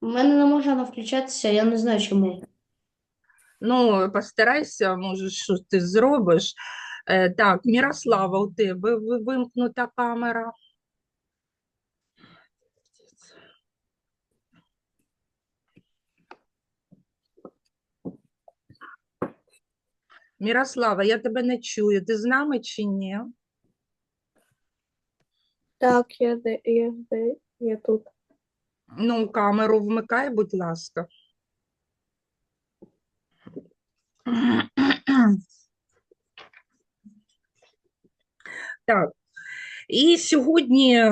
У мене не може вона включатися, я не знаю чому. Ну, постарайся, може, що ти зробиш. Е, так, Мірослава, у тебе ви- вимкнута камера. Мірослава, я тебе не чую. Ти з нами чи ні? Так, я де, я де, я тут. Ну, камеру вмикай, будь ласка. Так. І сьогодні е,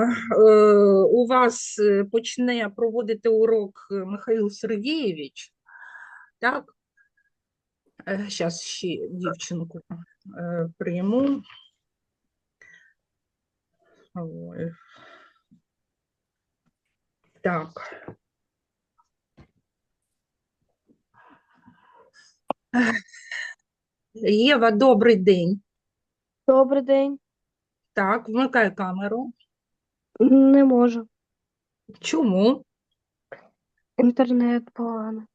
у вас е, почне проводити урок е, Михайло Сергійович. Так? Зараз ще дівчинку е, прийму. Ой. Так. Єва, добрий день. Добрий день. Так, вмикай камеру. Не можу. Чому? Інтернет погано.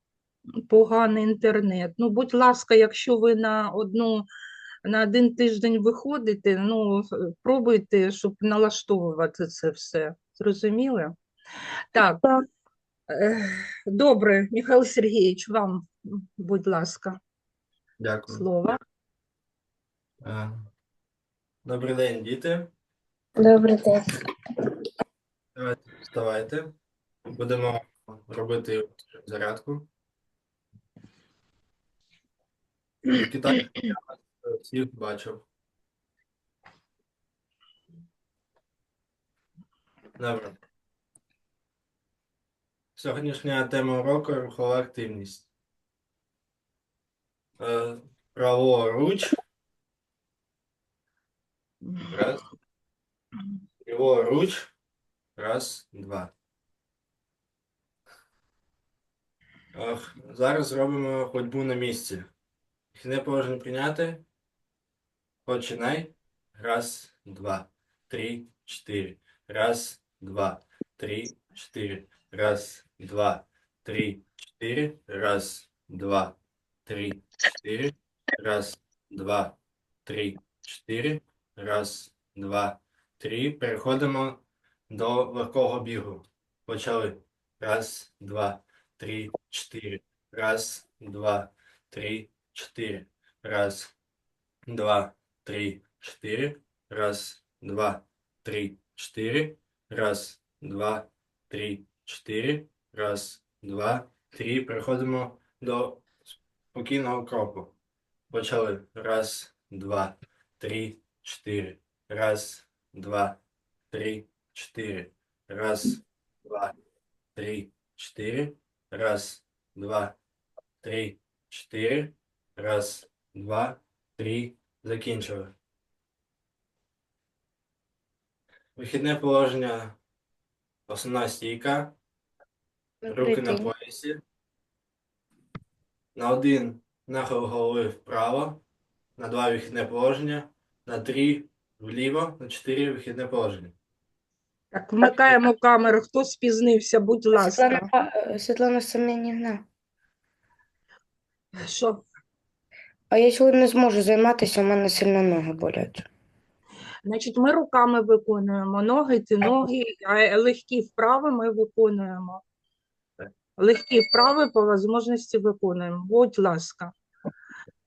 Поганий інтернет. Ну, будь ласка, якщо ви на одну на один тиждень виходите, ну, пробуйте, щоб налаштовувати це все. Зрозуміли? Так. Так. е, Добре, Михайло Сергійович, вам, будь ласка, Дякую. слово. Е, Добрий день, діти. Добрий день. Давайте вставайте. Будемо робити зарядку. Я всіх бачив. Добре. Сьогоднішня тема уроку рухова активність. Е, Праворуч. Раз. Ліворуч. Раз, два. Зараз зробимо ходьбу на місці. Хіне положення прийняти. Починай. Раз, два, три, чотири. Раз, два, три, чотири. Раз, два, три, чотири. Раз, два, три, чотири. Раз, два, три, чотири. Раз, два, три. Переходимо до легкого бігу. Почали. Раз, два, три, чотири. Раз, два, три, чотири. Раз, два, три, чотири. Раз, два, три, чотири. Раз, два, три, чотири. Раз, два, три. Переходимо до спокійного кроку. Почали. Раз, два, три, чотири. Раз, два, три, чотири. Раз, два, три, чотири. Раз, два, три, чотири. Раз, два, три. Закінчили. Вихідне положення. Основна стійка. Руки на поясі. На один нахил голови вправо. На два вихідне положення. На три вліво. На чотири вихідне положення. Так, вмикаємо камеру. Хто спізнився, будь ласка. Світлана, е, Світлана Семенівна, Що? а я сьогодні не зможу займатися, у мене сильно ноги болять. Значить, ми руками виконуємо ноги, ті ноги, а легкі вправи ми виконуємо. Легкі вправи по можливості виконуємо. Будь ласка.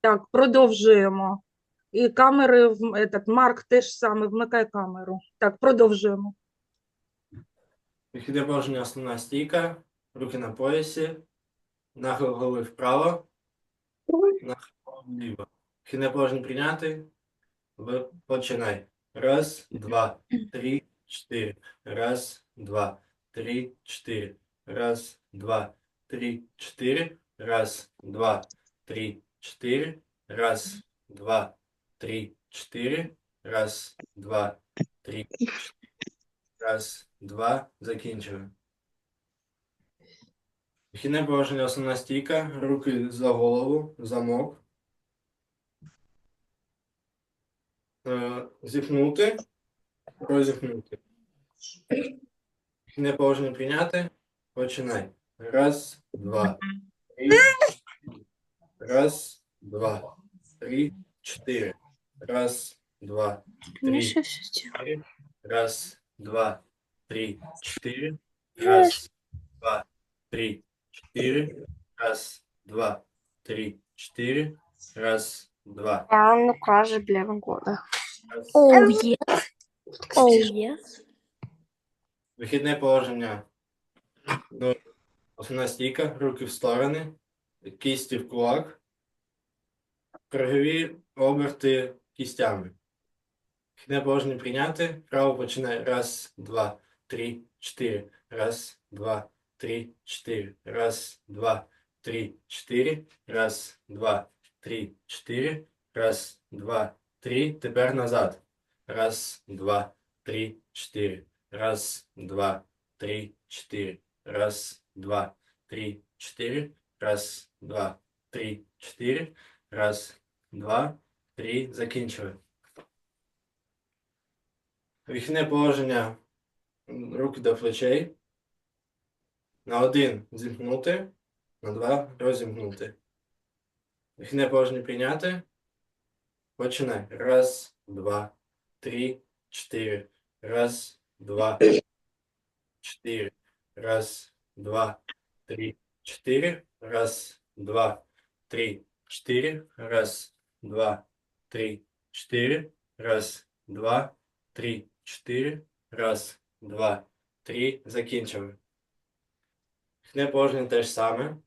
Так, продовжуємо. І камери, в- Марк теж саме, вмикай камеру. Так, продовжуємо. Положення основна стійка. Руки на поясі. Нахил голови вправо. Нахил голови вліво. Положення прийняти. Починай. Раз, два, три, чотири. Раз, два, три, чотири. Раз, два, три, чотири. Раз, два, три, чотири. Раз, два, три, чотири. Раз, два, три. Раз, два, закінчили. Вихідне положення основна стійка, руки за голову, замок. Е, Зіпнути, розіпнути. Вихідне положення прийняти. Починай. Раз, два, три. Раз, два, три, чотири. Раз, два, три, чотири. Раз, два, три, чотири. Раз, два, три, чотири. Раз, два, три, чотири. Раз, два, А он каже для года. раз. Оу, є. Оу, є. Вихідне положення. Ну, основна стійка, руки в сторони, кісті в кулак, кругові оберти кістями. Вихідне положення прийняти. Право починає. Раз, два, три, чотири. Раз, два, три, чотири. Раз, два, три, чотири. Раз, два, три, чотири. Раз, два, три. Тепер назад. Раз, два, три, чотири. Раз, два, три, четыре. Раз, два, три, четыре. Раз, два, три, четыре. Раз, два, три. Закінчили. Вихідне положення. М, Руки до плечей. На один зімкнути, на два розімкнути. Вихідне положення прийняти. Починай. Раз, два, три, чотири. Раз, два, четыре. Раз, два, три, четыре. Раз, два, три, четыре. Раз, два, три, четыре. Раз, два, три, четыре. Раз, два, три. Закінчили. Вхідне положення те ж саме.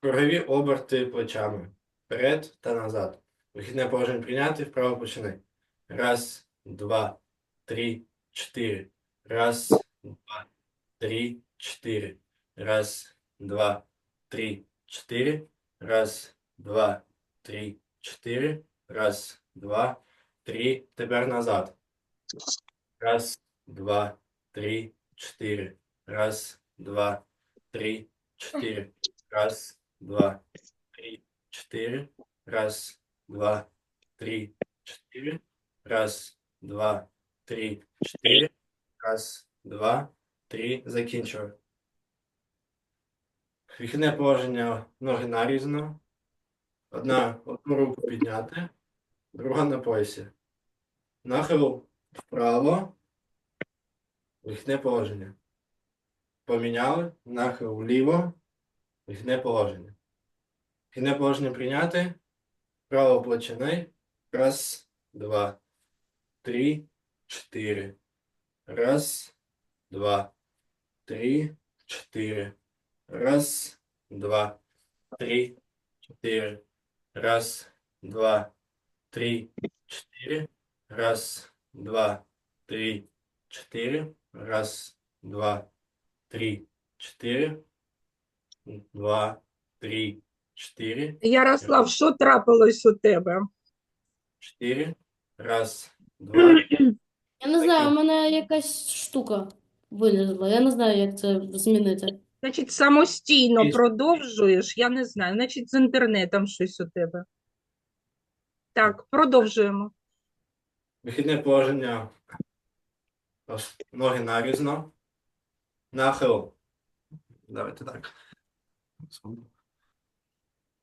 Кругові оберти плечами. Вперед та назад. Вихідне положення прийняти, вправо починай. Раз, два, три, четыре. Раз, два, три, четыре. Раз, два, три, четыре. Раз, два, три, четыре. Раз, два, три. Тепер назад. Раз, два, три, четыре. Раз, два, три, четыре. Раз, два, три, четыре. Раз, два, три, четыре. Раз, два, три, чотири. Раз, два, три. Закінчили. Вихідне положення ноги нарізано. Одна одну руку підняти, друга на поясі. Нахил вправо. Вихідне положення. Поміняли. Нахил вліво. Вихідне положення. Вихідне положення прийняти. Право плече. Раз, два, три, четыре. Раз, два, три, четыре. Раз, два, три, четыре. Раз, два, три, четыре. Раз, два, три, четыре. Раз, два, три, четыре. Два, три, четыре. Ярослав, що трапилось у тебе? Четыре. Раз, два, Я не знаю, у мене якась штука вилізла. Я не знаю, як це змінити. Значить, самостійно Є. продовжуєш, я не знаю. Значить, з інтернетом щось у тебе. Так, продовжуємо. Вихідне положення. Ось Ноги нарізно. Нахил. Давайте так.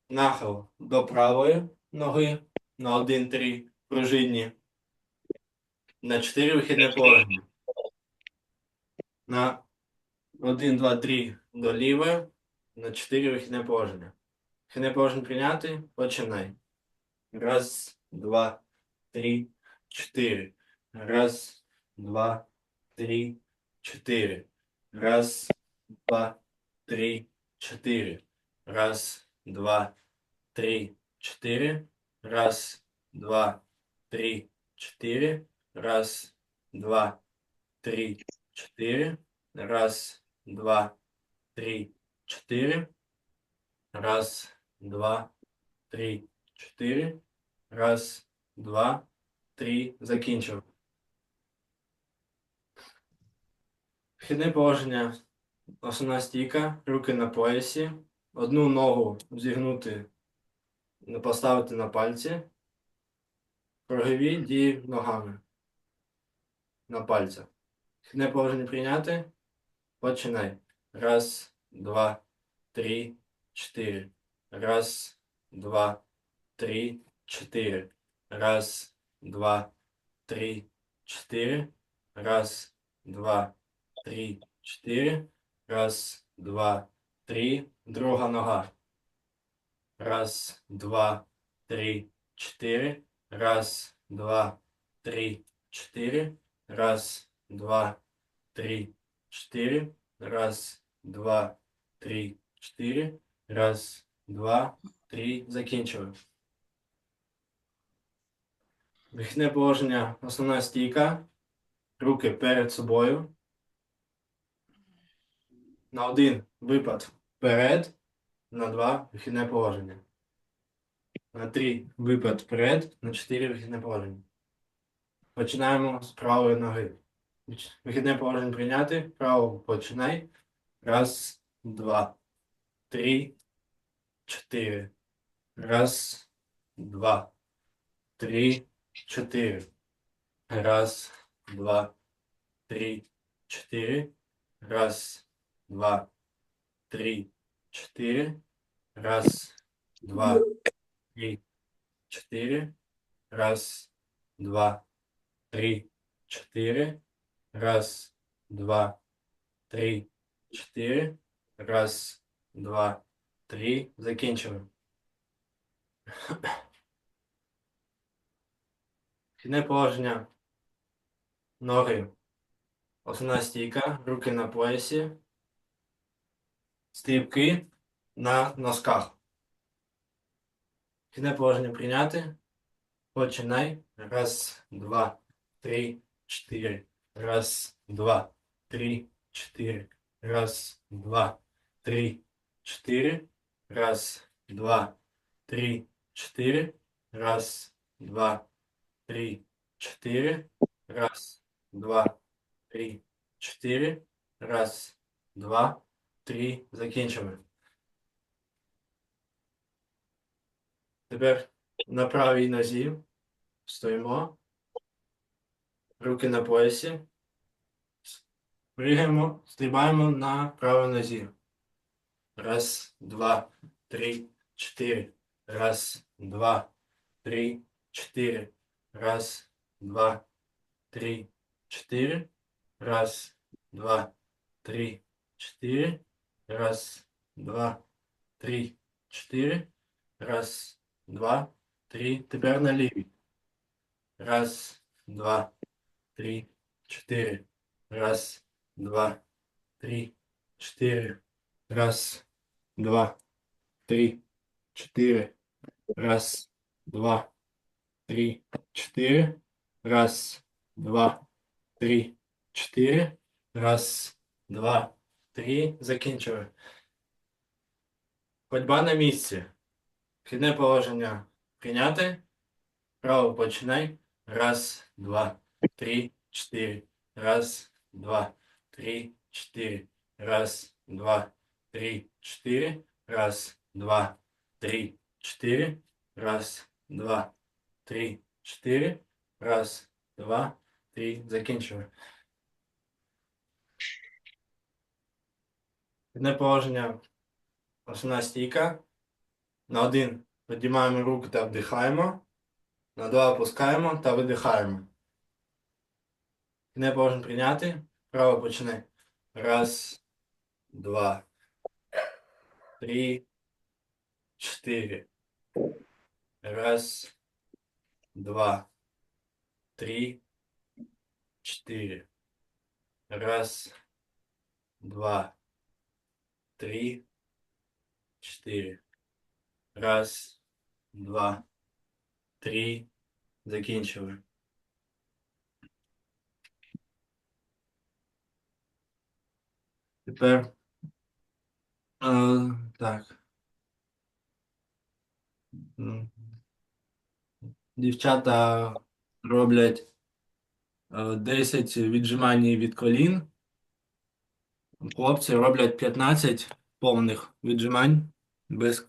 Нахил до правої ноги на 1-3 пружинні. На 4 вихідне положення На 1, 2, 3 до лівої. На 4 вихідне положення. Вихідне положення прийняти. Починай. Раз, два, три, четыре. Раз, два, три, четыре. Раз, два, три, четыре. Раз, два, три, четыре. Раз, два, три, четыре. Раз, два, три, четыре. Раз, два, три, четыре. Раз, два, три, четыре. Раз, два, три. Закінчив. Вхідне положення. Основна стійка, руки на поясі. Одну ногу зігнути, не поставити на пальці. Кругові дії ногами. на пальцях. Вхідне положення прийняти. Починай. Раз, два, три, чотири. Раз, два, три, чотири. Раз, два, три, чотири. Раз, два, три, чотири. Раз, два, три. Друга нога. Раз, два, три, чотири. Раз, два, три, чотири. Раз, два, три, чотири. Раз, два, три, чотири. Раз, два, три. Закінчили. Вихідне положення. Основна стійка. Руки перед собою. На один випад вперед. На два вихідне положення. На три випад вперед. На чотири вихідне положення. Починаємо з правої ноги. Вихідне положення прийняти. Право починай. Раз, два, три, чотири. Раз, два, три, чотири. Раз, два, три, чотири. Раз, два, три, чотири. Раз, два, три, чотири. Раз, два, три, чотири. Раз, два, три, чотири. Раз, два, три. Закінчили. Вхідне положення. Ноги. Основна стійка. Руки на поясі. Стрібки на носках. Вхідне положення прийняти. Починай. Раз, два, три, чотири. Раз, два, три, чотири. Раз, два, три, чотири. Раз, два, три, чотири. Раз, два, три, чотири. Раз, два, три, чотири. Раз, два, три. Закінчимо. Тепер на правій нозі стоїмо. Руки на поясі. Пригаємо, стрибаємо на правій нозі. Раз, два, три, чотири. Раз, два, три, чотири. Раз, два, три, чотири. Раз, два, три, чотири. Раз, два, три, чотири. Раз, два, три. Тепер на лівій. Раз, два, три, чотири. Раз, два, три, чотири. Раз, два, три, чотири. Раз, два, три, чотири. Раз, два, три, чотири. Раз, два, три. Закінчили. Ходьба на місці. Вхідне положення прийняти. Право починай. Раз, два, три, чотири. Раз, два, три, чотири. Раз, два, три, чотири. Раз, два, три, чотири. Раз, два, три, чотири. Раз, два, три. Закінчили. Одне положення. Основна стійка. На один піднімаємо руки та вдихаємо. На два опускаємо та видихаємо. Не положення прийняти. Право починай. Раз, два, три, чотири. Раз, два, три, чотири. Раз, два, три, чотири. Раз, два, три. Закінчили. Тепер. а, так. Дівчата роблять е, 10 віджимань від колін. Хлопці роблять 15 повних віджимань без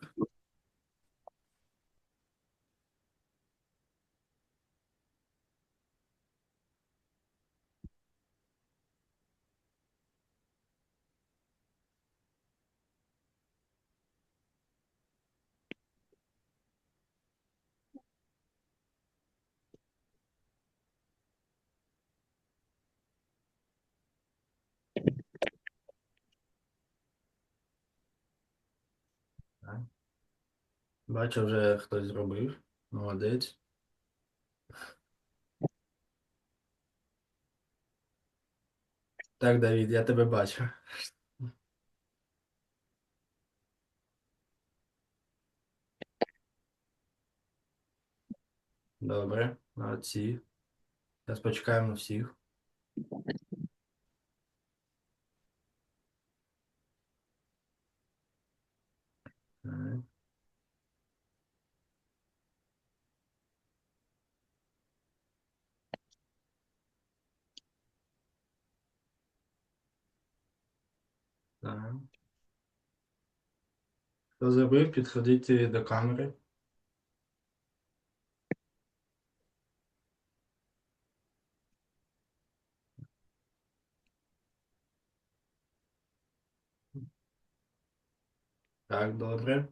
Бачу, вже хтось зробив. Молодець. Так, Давід, я тебе бачу. Добре, молодці. Зараз почекаємо всіх. Так. Так. Хто зробив, підходіть до камери. Так, добре.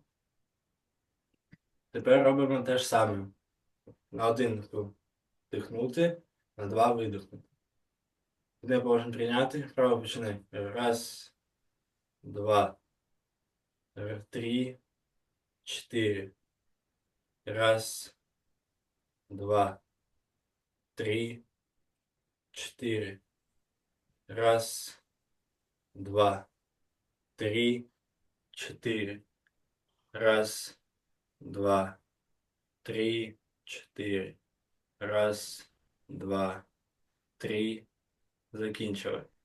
Тепер робимо те ж саме. На один вдихнути, на два видихнути. Де можемо прийняти? Право починай. Раз, два, три, чотири. Раз, два, три, чотири. Раз, два, три, чотири. Раз, два, три, чотири. Раз, два, три. Закінчили.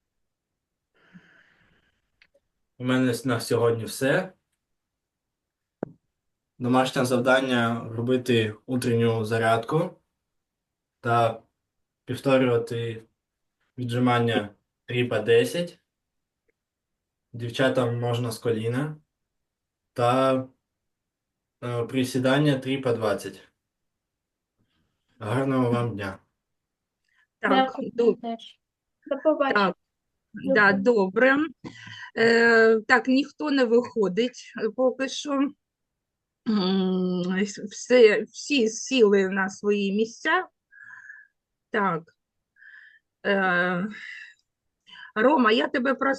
У мене на сьогодні все. Домашнє завдання робити утренню зарядку та повторювати віджимання 3 по 10. Дівчатам можна з коліна. Та е, присідання 3 по 20. Гарного вам дня! Так. До побачення. Да, добре. Е, так, ніхто не виходить поки що. Все, всі сіли на свої місця. Так. Е, Рома, я тебе просила.